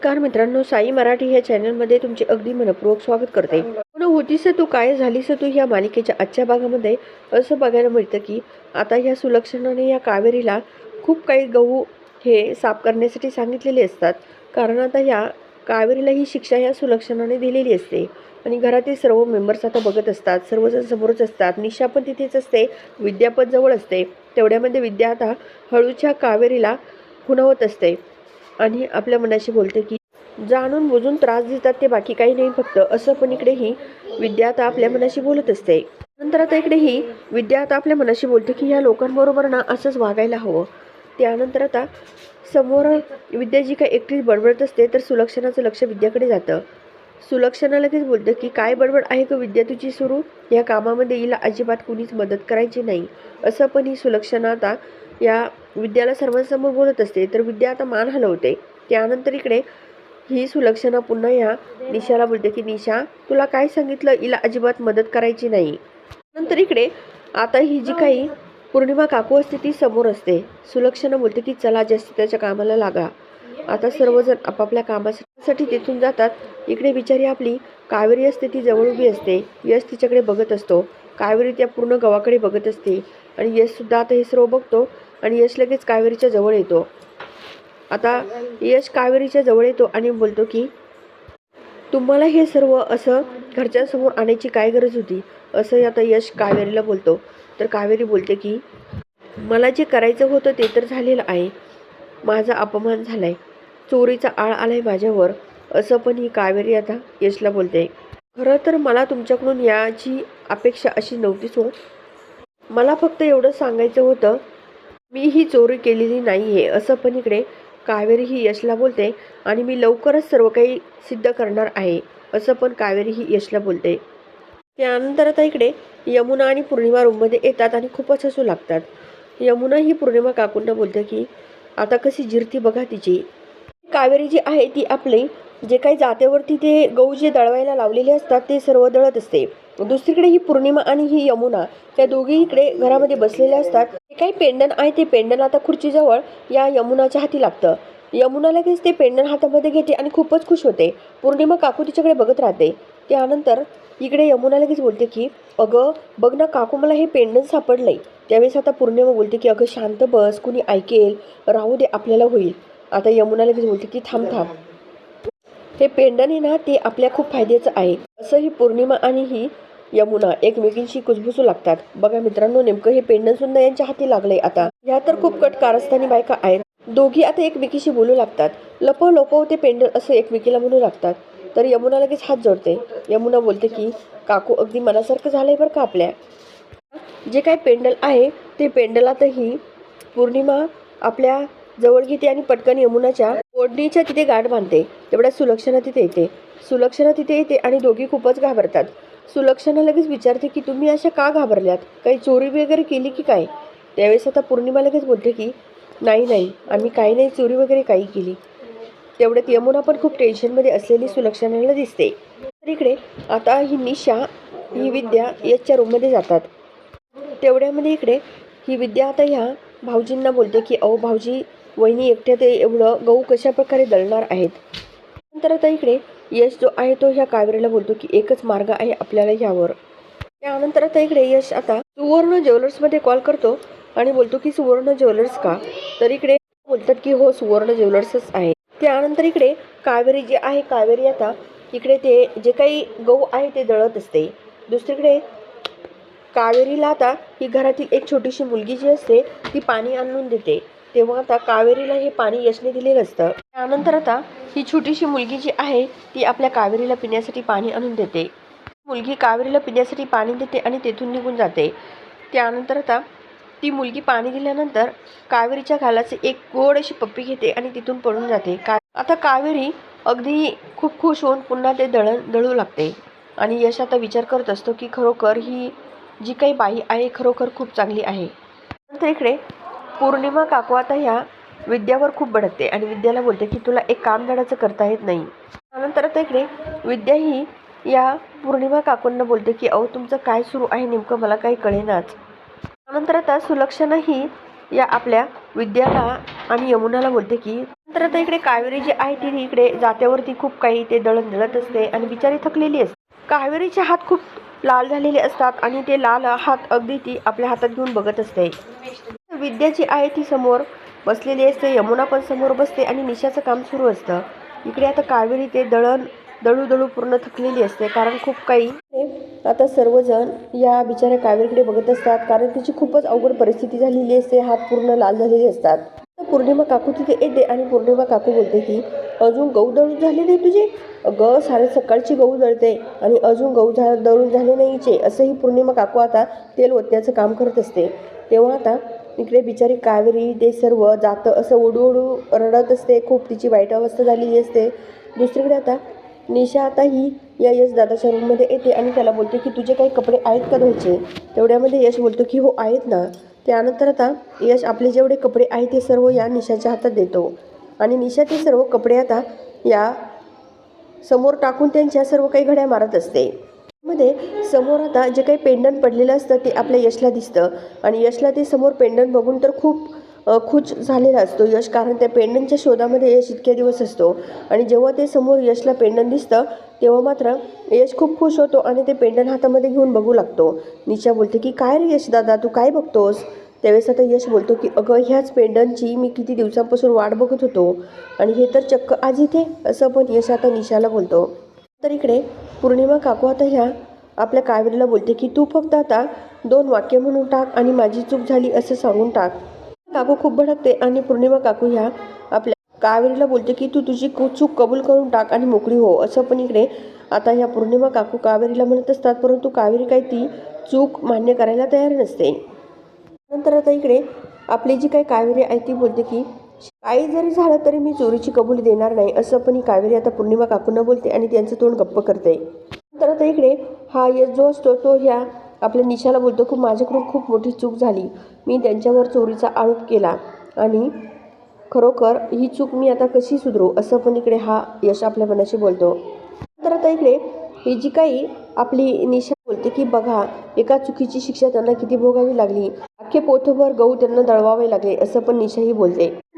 नमस्कार मित्रांनो साई मराठी या चॅनलमध्ये तुमचे अगदी मनपूर्वक स्वागत करते. पण होतीस तू काय झालीस तू ह्या मालिकेच्या आजच्या भागामध्ये? असं बघायला मिळतं की आता ह्या सुलक्षणाने या कावेरीला खूप काही गहू हे साफ करण्यासाठी सांगितलेले असतात. कारण आता ह्या कावेरीला ही शिक्षा ह्या सुलक्षणाने दिलेली असते. आणि घरातील सर्व मेंबर्स आता बघत असतात सर्वजण समोरच असतात. निशा पण तिथेच असते विद्यापद जवळ असते. तेवढ्यामध्ये विद्या आता हळूच्या कावेरीला खुणावत असते. आणि आपल्या मनाशी बोलते की जाणून बुजून त्रास देतात ते बाकी काही नाही फक्त. असं पण इकडेही विद्या आता आपल्या मनाशी बोलत असते. नंतर आता इकडेही विद्या आता आपल्या मनाशी बोलते की ह्या लोकांबरोबर ना असंच वागायला हवं. त्यानंतर आता समोर विद्या जी काही एकटीच बडबडत असते तर सुलक्षणाचं लक्ष विद्याकडे जातं. सुलक्षणा लगेच बोलतं की काय बडबड आहे का विद्या तुझी सुरू? या कामामध्ये हिला अजिबात कुणीच मदत करायची नाही. असं पण ही सुलक्षणा आता या विद्याला सर्वांसमोर बोलत असते तर विद्या आता मान हलवते. त्यानंतर इकडे ही सुलक्षणा पुन्हा या निशाला बोलते की निशा तुला काय सांगितलं? हिला अजिबात मदत करायची नाही. नंतर इकडे आता ही जी काही पौर्णिमा काकू असते ती समोर असते. सुलक्षणा बोलते की चला जास्त त्याच्या कामाला लागा. आता सर्वजण आपापल्या कामासाठी तिथून जातात. इकडे बिचारी आपली कावेरी असते ती जवळ उभी असते. यश तिच्याकडे बघत असतो. कावेरी त्या पूर्ण गवाकडे बघत असते. आणि यशसुद्धा आता हे सर्व बघतो. आणि यश लगेच कावेरीच्या जवळ येतो. आता यश कावेरीच्या जवळ येतो आणि बोलतो की तुम्हाला हे सर्व असं घरच्यांसमोर आणायची काय गरज होती? असं आता यश कावेरीला बोलतो. तर कावेरी बोलते की मला जे करायचं होतं ते तर झालेलं आहे. माझा अपमान झाला आहे चोरीचा आळ आला आहे माझ्यावर. असं पण ही कावेरी आता यशला बोलते. खरं तर मला तुमच्याकडून याची अपेक्षा अशी नव्हतीच हो. मला फक्त एवढं सांगायचं होतं मी ही चोरी केलेली नाही आहे असं पण इकडे कावेरी ही यशला बोलते आणि मी लवकरच सर्व काही सिद्ध करणार आहे असं पण कावेरी ही यशला बोलते. त्यानंतर आता इकडे यमुना आणि पौर्णिमा रूममध्ये येतात आणि खूपच हसू लागतात. यमुना ही पौर्णिमा काकूंना बोलते की आता कशी जिरती बघा तिची. कावेरी जी आहे ती आपली जे काही जात्यावरती ते गहू जे दळवायला लावलेले असतात ते सर्व दळत असते. दुसरीकडे ही पौर्णिमा आणि ही यमुना त्या दोघी इकडे घरामध्ये बसलेल्या असतात. जे काही पेंडन आहे ते पेंडन आता खुर्चीजवळ या यमुनाच्या हाती लागतं. यमुना लगेच ते पेंडन हातामध्ये घेते आणि खूपच खुश होते. पौर्णिमा काकू तिच्याकडे बघत राहते. त्यानंतर इकडे यमुना लगेच बोलते की अगं बघ ना काकू मला हे पेंडन सापडलंय. त्यावेळेस आता पौर्णिमा बोलते की अगं शांत बस कुणी ऐकेल राहू दे आपल्याला होईल. आता यमुना लगेच बोलते की थांब थांब. हे पेंडन ना ते आपल्या खूप फायद्याचं आहे. असं ही पौर्णिमा आणि ही यमुना एकमेकींशी कुजबुसू लागतात. बघा मित्रांनो नेमकं हे पेंडन सुद्धा यांच्या हाती लागलंय आता. ह्या तर खूप कट कारस्थानी बायका आहेत. दोघी आता एकमेकीशी बोलू लागतात. लपव लपव ते पेंडन असं एकमेकीला म्हणू लागतात. तर यमुना लगेच हात जोडते. यमुना बोलते की काकू अगदी मनासारखं झालंय बरं का आपल्या? जे काही पेंडल आहे ते पेंडलातही पौर्णिमा आपल्या जवळ घेते आणि पटकन यमुनाच्या ओढणीच्या तिथे गाठ बांधते. तेवढ्या सुलक्षणा तिथे येते. सुलक्षणा तिथे येते आणि दोघी खूपच घाबरतात. सुलक्षणा लगेच विचारते की तुम्ही अशा का घाबरल्यात? काही चोरी वगैरे केली की काय? त्यावेळेस आता पौर्णिमा लगेच बोलते की नाही नाही. आम्ही काही नाही. चोरी वगैरे काही केली. तेवढ्यात यमुना पण खूप टेन्शनमध्ये असलेली सुलक्षणाला दिसते. तर इकडे आता ही निशा ही विद्या याच्या रूममध्ये जातात. तेवढ्यामध्ये इकडे ही विद्या आता ह्या भाऊजींना बोलते की अहो भाऊजी वहिनी एकट्या ते एवढं गहू कशा प्रकारे दळणार आहेत? नंतर आता इकडे यश जो आहे तो ह्या कावेरीला बोलतो की एकच मार्ग आहे आपल्याला ह्यावर. त्यानंतर आता इकडे यश आता सुवर्ण ज्वेलर्समध्ये कॉल करतो आणि बोलतो की सुवर्ण ज्वेलर्स का? तर इकडे बोलतात की हो सुवर्ण ज्वेलर्सच आहे. त्यानंतर इकडे कावेरी जे आहे कावेरी आता इकडे ते जे काही गहू आहे ते दळत असते. दुसरीकडे कावेरीला आता ही घरातील एक छोटीशी मुलगी जी असते ती पाणी आणून देते. तेव्हा आता कावेरीला हे पाणी यशने दिलेलं असतं. त्यानंतर आता ही छोटीशी मुलगी जी आहे ती आपल्या कावेरीला पिण्यासाठी पाणी आणून देते. मुलगी कावेरीला पिण्यासाठी पाणी देते आणि तेथून निघून जाते. त्यानंतर आता ती मुलगी पाणी दिल्यानंतर कावेरीच्या घालाचे एक गोड अशी पप्पी घेते आणि तिथून पळून जाते. का आता कावेरी अगदी खूप खुश होऊन पुन्हा ते दळण दळू लागते. आणि यश आता विचार करत असतो की खरोखर ही जी काही बाई आहे खरोखर खूप चांगली आहे. नंतर इकडे पौर्णिमा काकू आता ह्या विद्यावर खूप भडकते आणि विद्याला बोलते की तुला एक काम धडाचं करता येत नाही. त्यानंतर आता इकडे विद्या ही या पौर्णिमा काकूंना बोलते की अहो तुमचं काय सुरू आहे नेमकं? मला काही कळेनाच. त्यानंतर आता सुलक्षणा ही या आपल्या विद्याला आणि यमुनाला बोलते की तर आता इकडे कावेरी जी आहे ती इकडे जात्यावरती खूप काही ते दळण दळत असते आणि बिचारी थकलेली असते. कावेरीचे हात खूप लाल झालेले असतात आणि ते लाल हात अगदी ती आपल्या हातात घेऊन बघत असते. विद्याची आहे ती समोर बसलेली असते यमुना पण समोर बसते आणि निशाचं काम सुरू असतं. इकडे आता कावेरी ते दळण दळू दळू पूर्ण थकलेली असते कारण खूप काही आता सर्वजण या बिचाऱ्या कावेरीकडे बघत असतात कारण तिची खूपच अवघड परिस्थिती झालेली असते हात पूर्ण लाल झालेले असतात. पौर्णिमा काकू तिथे येते आणि पौर्णिमा काकू बोलते की अजून गहू दळून झाले नाही तुझे? ग सारे सकाळची गहू दळते आणि अजून गहू झा दळून झाले नाहीचे असंही पौर्णिमा काकू आता तेल ओतण्याचं काम करत असते. तेव्हा आता इकडे बिचारी कावेरी ते सर्व जातं असं ओढू ओढू रडत असते. खूप तिची वाईट अवस्था झालेली असते. दुसरीकडे आता निशा आता ही या यश दादाच्या रूममध्ये येते आणि त्याला बोलते की तुझे काही कपडे आहेत का धुवायचे? तेवढ्यामध्ये यश बोलतो की हो आहेत ना. त्यानंतर आता यश आपले जेवढे कपडे आहेत ते सर्व या निशाच्या हातात देतो. आणि निशा ते सर्व कपडे आता या समोर टाकून त्यांच्या सर्व काही घड्या मारत असते. मध्ये समोर आता जे काही पेंडंट पडलेलं असतं ते आपल्या यशला दिसतं. आणि यशला ते समोर पेंडंट बघून तर खूप खुश झालेला असतो. यश कारण त्या पेंडंटच्या शोधामध्ये यश इतके दिवस असतो. आणि जेव्हा ते समोर यशला पेंडंट दिसतं तेव्हा मात्र यश खूप खुश होतो आणि ते पेंडंट हातामध्ये घेऊन बघू लागतो. निशा बोलते की काय रे यश दादा तू काय बघतोस? त्यावेळेस आता यश बोलतो की अगं ह्याच पेंडंटची मी किती दिवसांपासून वाट बघत होतो आणि हे तर चक्क आज इथे. असं पण यश आता निशाला बोलतो. तर इकडे पौर्णिमा काकू आता ह्या आपल्या कावेरीला बोलते की तू फक्त आता दोन वाक्य म्हणून टाक आणि माझी चूक झाली असं सांगून टाक. काकू खूप भडकते आणि पौर्णिमा काकू ह्या आपल्या कावेरीला बोलते की तू तुझी कु- चूक कबूल करून टाक आणि मोकळी हो. असं पण इकडे आता ह्या पौर्णिमा काकू कावेरीला म्हणत असतात परंतु कावेरी काही ती चूक मान्य करायला तयार नसते. नंतर आता इकडे आपली जी काही कावेरी आहे ती बोलते की काही जरी झालं तरी मी चोरीची कबुली देणार नाही असं पण ही कावेरी आता पौर्णिमा काकूंना बोलते आणि त्यांचं तोंड गप्प करते. नंतर आता इकडे हा यश जो असतो तो ह्या आपल्या निशाला बोलतो. खूप माझ्याकडून खूप मोठी चूक झाली. मी त्यांच्यावर चोरीचा आरोप केला आणि खरोखर ही चूक मी आता कशी सुधरू असं पण इकडे हा यश आपल्या मनाशी बोलतो. तर आता इकडे ही जी काही आपली निशा बोलते की बघा एका चुकीची शिक्षा त्यांना किती भोगावी लागली. अख्खे पोथभर गहू त्यांना दळवावे लागले असं पण निशाही बोलते.